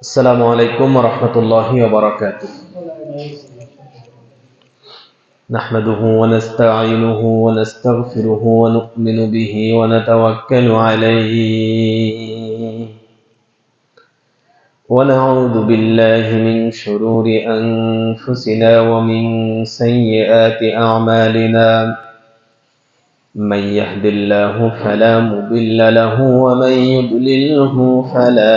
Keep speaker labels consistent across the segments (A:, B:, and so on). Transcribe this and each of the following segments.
A: السلام عليكم ورحمة الله وبركاته. نحمده ونستعينه ونستغفره ونؤمن به ونتوكل عليه. ونعوذ بالله من شرور أنفسنا ومن سيئات أعمالنا. من يهد الله فلا مضل له ومن يضلله فلا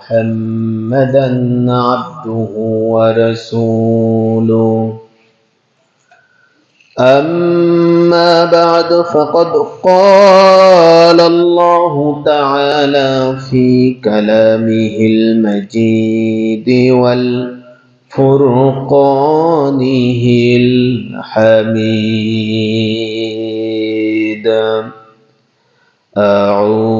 A: محمدا عبده ورسوله. أما بعد فقد قال الله تعالى في كلامه المجيد والفرقانه الحميد. أعوذ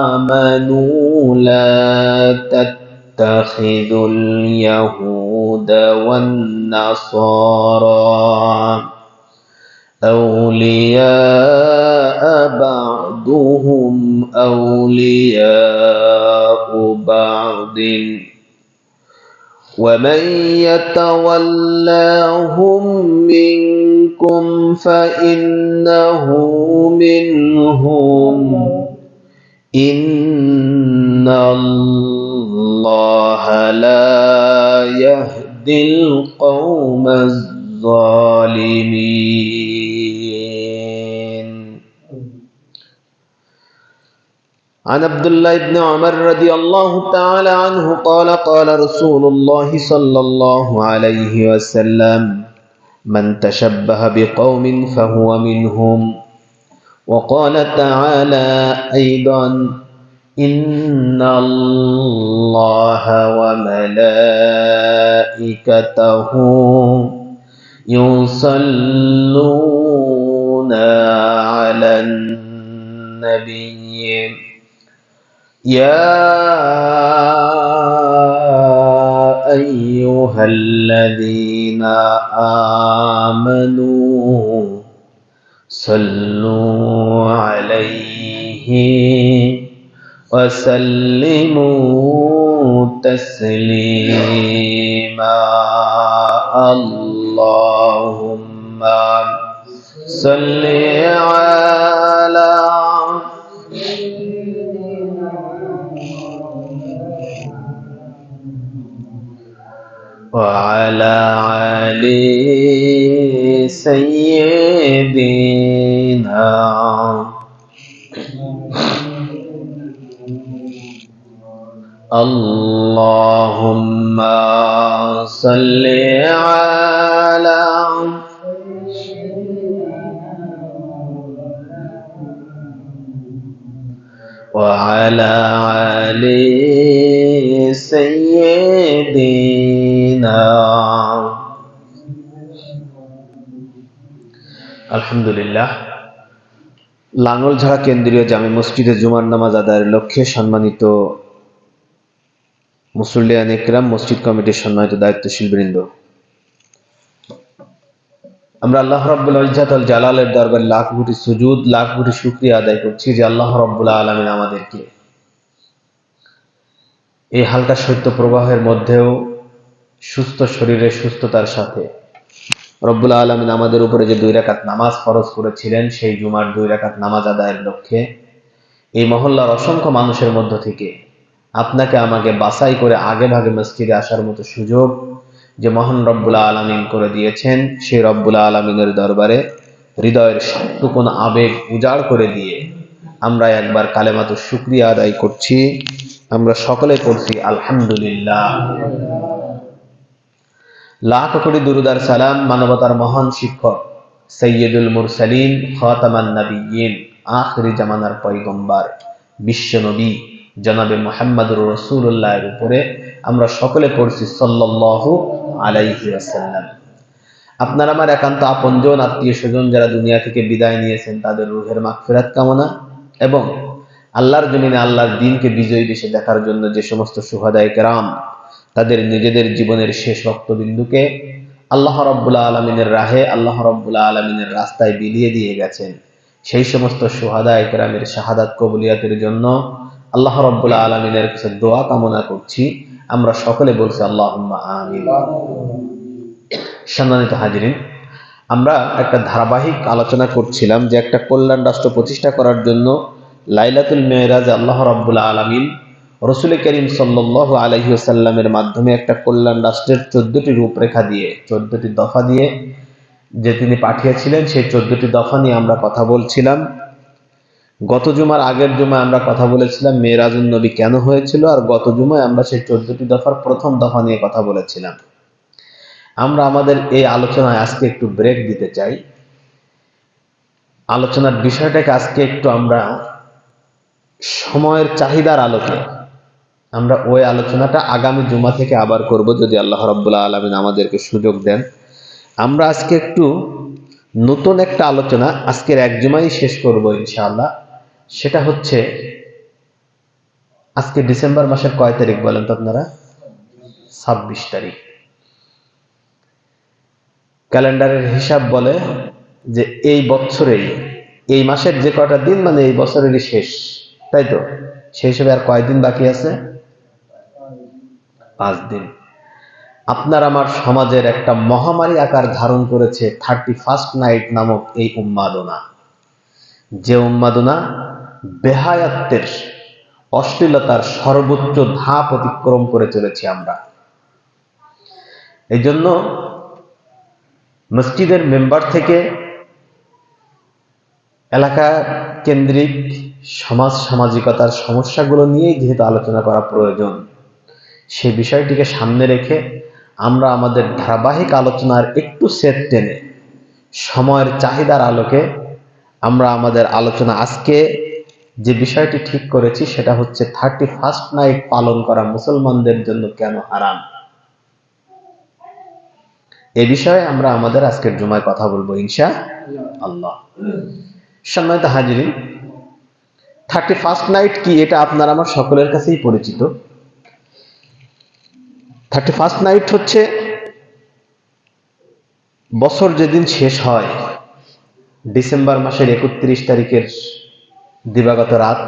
A: لا تتخذوا اليهود والنصارى أولياء بعضهم أولياء بعض. ومن يتولاهم منكم فإنه منهم. إن الله لا يهدي القوم الظالمين. عن عبد الله بن عمر رضي الله تعالى عنه قال قال رسول الله صلى الله عليه وسلم من تشبه بقوم فهو منهم. وقال تعالى أيضا إن الله وملائكته يصلون على النبي. يا أيها الذين آمنوا صلوا عليه وسلموا تسليما. اللهم صل على وعلى علي سيدنا. اللهم صل على وعلى علي سيدنا. আলহামদুলিল্লাহ লাঙ্গলঝাড়া কেন্দ্রীয় জামে মসজিদে জুমার নামাজ আদায়ের লক্ষ্যে সম্মানিত মুসল্লিয়ান একরাম মসজিদ কমিটির সম্মানিত দায়িত্বশীল বৃন্দ আমরা আল্লাহ রব্বুল ইজাতুল জালালের দরবার লাখ কোটি সুজুদ, লাখ কোটি শুক্রিয়া আদায় করছি যে আল্লাহ রব্বুল আলমিন আমাদেরকে এই হালকা শৈত্য প্রবাহের মধ্যেও সুস্থ শরীরে সুস্থতার সাথে রব্বুল আলমিন আমাদের উপরে যে দুই রাকাত নামাজ ফরজ করেছিলেন, সেই জুমার দুই রাকাত নামাজ আদায়ের লক্ষ্যে এই মহল্লার অসংখ্য মানুষের মধ্য থেকে আপনাকে আমাকে বাছাই করে আগে ভাগে মসজিদে আসার মতো সুযোগ যে মহান রব্বুল্লা আলমিন করে দিয়েছেন, সেই রব্বুল্লা আলমিনের দরবারে হৃদয়ের সবটুকুন আবেগ উজাড় করে দিয়ে আমরা একবার কালেমাতো শুক্রিয়া আদায় করছি। আমরা সকলে করছি আলহামদুলিল্লাহ। লাখ কোটি দুরুদার সালাম মানবতার মহান শিক্ষক সৈয়দুল মুরসালিন খাতামান নবীন আখরি জামানার পয়গম্বার, বিশ্ব নবী জনাবে মোহাম্মদুর রসুল্লাহের উপরে আমরা সকলে পড়ছি সাল্লাল্লাহু আলাইহি আসাল্লাম আপনার আমার একান্ত আপনজন, আত্মীয় স্বজন যারা দুনিয়া থেকে বিদায় নিয়েছেন, তাদের রুহের মাগফিরাত কামনা এবং আল্লাহর জমিনে আল্লাহর দিনকে বিজয়ী দেশে দেখার জন্য যে সমস্ত সুহাদায় কেরাম তাদের নিজেদের জীবনের শেষ রক্তবিন্দুকে আল্লাহ রব্বুল্লাহ আলমিনের রাহে, আল্লাহ রব্বুল্লাহ আলমিনের রাস্তায় বিলিয়ে দিয়ে গেছেন। সেই সমস্ত সোহাদা একরামের শাহাদাত কবুলিয়াতের জন্য আল্লাহ রব্বুল্লাহ আলমিনের কাছে দোয়া কামনা করছি। আমরা সকলে বলছি আল্লাহ আমিন। সম্মানিত হাজিরিন, আমরা একটা ধারাবাহিক আলোচনা করছিলাম যে একটা কল্যাণ রাষ্ট্র প্রতিষ্ঠা করার জন্য লাইলাতুল মেয়েরাজ আল্লাহ রাব্বুল আলমিন রসুল করিম সাল্লাহ আলহিউসাল্লামের মাধ্যমে একটা কল্যাণ রাষ্ট্রের চোদ্দটি রূপরেখা দিয়ে, চোদ্দটি দফা দিয়ে যে তিনি পাঠিয়েছিলেন, সেই চোদ্দটি দফা নিয়ে আমরা কথা বলছিলাম। গত জুমার আগের জুমায় আমরা কথা বলেছিলাম মেয়েরাজুল নবী কেন হয়েছিল, আর গত জুমায় আমরা সেই চোদ্দটি দফার প্রথম দফা নিয়ে কথা বলেছিলাম। আমরা আমাদের এই আলোচনায় আজকে একটু ব্রেক দিতে চাই। আলোচনার বিষয়টাকে আজকে একটু আমরা সময়ের চাহিদার আলোকে আমরা ওই আলোচনাটা আগামী জুমা থেকে আবার করব যদি আল্লাহ রব্বুল্লাহ আলমিন আমাদেরকে সুযোগ দেন। আমরা আজকে একটু নতুন একটা আলোচনা আজকের এক জুমাই শেষ করব ইনশাআল্লাহ। সেটা হচ্ছে আজকে ডিসেম্বর মাসের কয় তারিখ বলেন তো আপনারা? ছাব্বিশ তারিখ। ক্যালেন্ডারের হিসাব বলে যে এই বছরেই এই মাসের যে কয়টা দিন মানে এই বছরেরই শেষ, তাই তো? সেই হিসেবে আর কয়দিন বাকি আছে? পাঁচ দিন। আপনার আমার সমাজের একটা মহামারী আকার ধারণ করেছে থার্টি ফার্স্ট নাইট নামক এই উন্মাদনা। যে উন্মাদনা বেহায়াত্মের অশ্লীলতার সর্বোচ্চ ধাপ অতিক্রম করে চলেছি আমরা। এই জন্য মসজিদের মেম্বার থেকে এলাকা কেন্দ্রিক সমাজ সামাজিকতার সমস্যাগুলো নিয়েই যেহেতু আলোচনা করা প্রয়োজন সে বিষয়টিকে সামনে রেখে আমরা আমাদের ধারাবাহিক আলোচনার একটু সেট টেনে সময়ের চাহিদার আলোকে আমরা আমাদের আলোচনা আজকে যে বিষয়টি ঠিক করেছি সেটা হচ্ছে থার্টি ফার্স্ট নাইট পালন করা মুসলমানদের জন্য কেন হারাম? এ বিষয়ে আমরা আমাদের আজকের জুমায় কথা বলব ইনশা আল্লাহ। সম্মানিত হাজিরিন, থার্টি ফার্স্ট নাইট কি এটা আপনার আমার সকলের কাছেই পরিচিত। থার্টি ফার্স্ট নাইট হচ্ছে বছর যেদিন শেষ হয়, ডিসেম্বর মাসের একত্রিশ তারিখের দিবাগত রাত,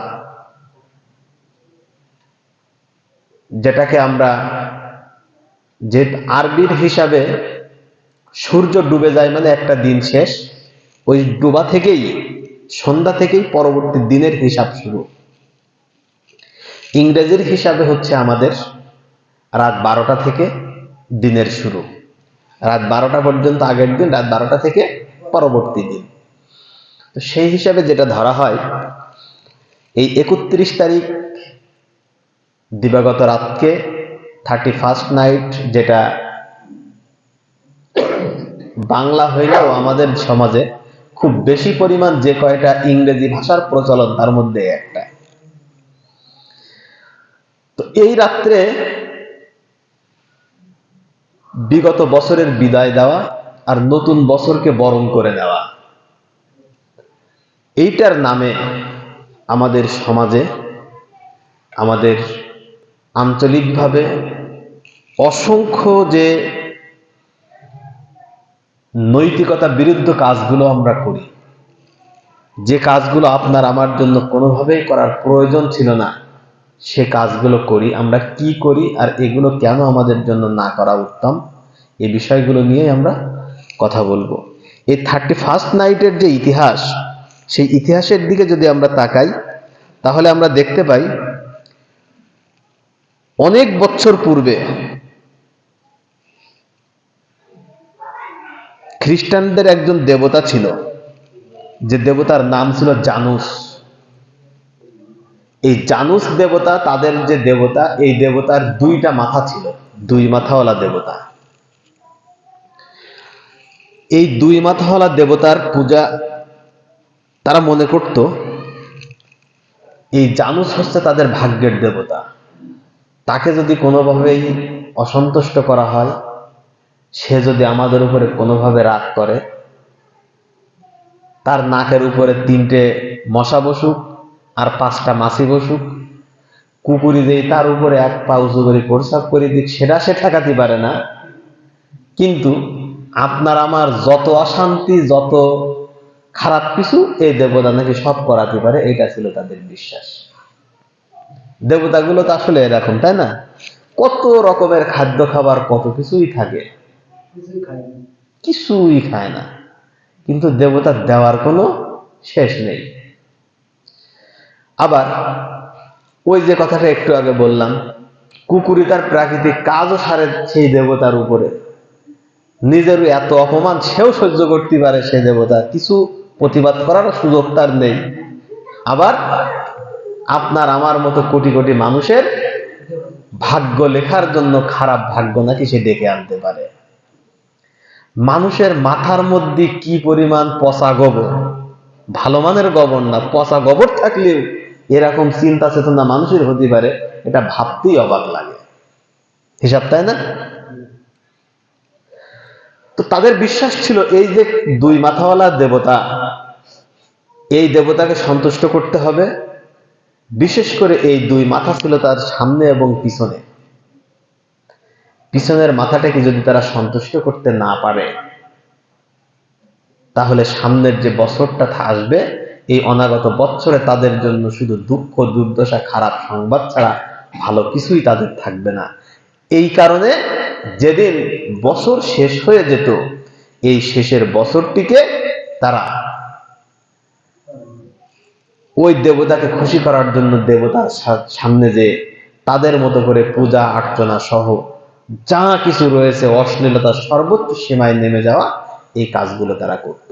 A: যেটাকে আমরা যে আরবির হিসাবে সূর্য ডুবে যায় মানে একটা দিন শেষ, ওই ডুবা থেকেই, সন্ধ্যা থেকেই পরবর্তী দিনের হিসাব শুরু। ইংরেজির হিসাবে হচ্ছে আমাদের রাত বারোটা থেকে দিনের শুরু। রাত বারোটা পর্যন্ত আগের দিন, রাত বারোটা থেকে পরবর্তী দিন। তো সেই হিসাবে যেটা ধরা হয়, এই একত্রিশ তারিখ দিবাগত রাতকে থার্টি ফার্স্ট নাইট যেটা বাংলা হইলেও আমাদের সমাজে খুব বেশি পরিমাণ যে কয়টা ইংরেজি ভাষার প্রচলন তার মধ্যে একটা। তো এই রাত্রে বিগত বছরের বিদায় দেওয়া আর নতুন বছরকে বরণ করে নেওয়া। এইটার নামে আমাদের সমাজে, আমাদের আঞ্চলিকভাবে অসংখ্য যে নৈতিকতা বিরুদ্ধ কাজগুলো আমরা করি। যে কাজগুলো আপনার আমার জন্য কোনোভাবেই করার প্রয়োজন ছিল না। সে কাজগুলো করি, আমরা কি করি আর এগুলো কেন আমাদের জন্য না করা উত্তম, এই বিষয়গুলো নিয়ে আমরা কথা বলব। এই থার্টি ফার্স্ট নাইটের যে ইতিহাস, সেই ইতিহাসের দিকে যদি আমরা তাকাই, তাহলে আমরা দেখতে পাই, অনেক বছর পূর্বে খ্রিস্টানদের একজন দেবতা ছিল, যে দেবতার নাম ছিল জানুস। এই জানুস দেবতা, তাদের যে দেবতা, এই দেবতার দুইটা মাথা ছিল, দুই মাথাওয়ালা দেবতা। এই দুই মাথাওয়ালা দেবতার পূজা তারা মনে করত, এই জানুস হচ্ছে তাদের ভাগ্যের দেবতা। তাকে যদি কোনোভাবেই অসন্তুষ্ট করা হয়, সে যদি আমাদের উপরে কোনোভাবে রাগ করে, তার নাকের উপরে তিনটে মশা বসুক আর পাঁচটা মাছি বসুক। কুকুরি দেই তার উপরে এক পা উঁচু করে প্রসাব করে দিক সেটা সে ঠেকাতে পারে না। কিন্তু আপনার আমার যত অশান্তি যত খারাপ কিছু এই দেবতা নাকি সব করাতে পারে এটা ছিল তাদের বিশ্বাস। দেবতাগুলো তো আসলে এরকম তাই না? কত রকমের খাদ্য খাবার কত কিছুই থাকে। কিছুই খায় না। কিন্তু দেবতা দেওয়ার কোনো শেষ নেই। আবার ওই যে কথাটা একটু আগে বললাম, কুকুরি তার প্রাকৃতিক কাজও সারে সেই দেবতার উপরে। নিজের এত অপমান সেও সহ্য করতে পারে সেই দেবতা, কিছু প্রতিবাদ করার সুযোগ তার নেই। আবার আপনার আমার মতো কোটি কোটি মানুষের ভাগ্য লেখার জন্য খারাপ ভাগ্য নাকি সে ডেকে আনতে পারে। মানুষের মাথার মধ্যে কি পরিমাণ পচা গোবর? ভালো মানের গোবর না, পচা গোবর থাকলেও এরকম চিন্তা চেতনা মানুষের হতে পারে, এটা ভাবতেই অবাক লাগে। হিসাব তাই না? তো তাদের বিশ্বাস ছিল এই যে দুই মাথাওয়ালা দেবতা, এই দেবতাকে সন্তুষ্ট করতে হবে, বিশেষ করে এই দুই মাথা ছিল তার সামনে এবং পিছনে। পিছনের মাথাটাকে যদি তারা সন্তুষ্ট করতে না পারে, তাহলে সামনের যে বছরটা আসবে এই অনাগত বছরে তাদের জন্য শুধু দুঃখ, দুর্দশা, খারাপ সংবাদ ছাড়া ভালো কিছুই তাদের থাকবে না। এই কারণে যেদিন বছর শেষ হয়ে যেত, এই শেষের বছরটিকে তারা ওই দেবতাকে খুশি করার জন্য দেবতার সামনে যে তাদের মতো করে পূজা, অর্চনা সহ যা কিছু রয়েছে, অশ্লীলতা সর্বোচ্চ সীমায় নেমে যাওয়া এই কাজগুলো তারা করত।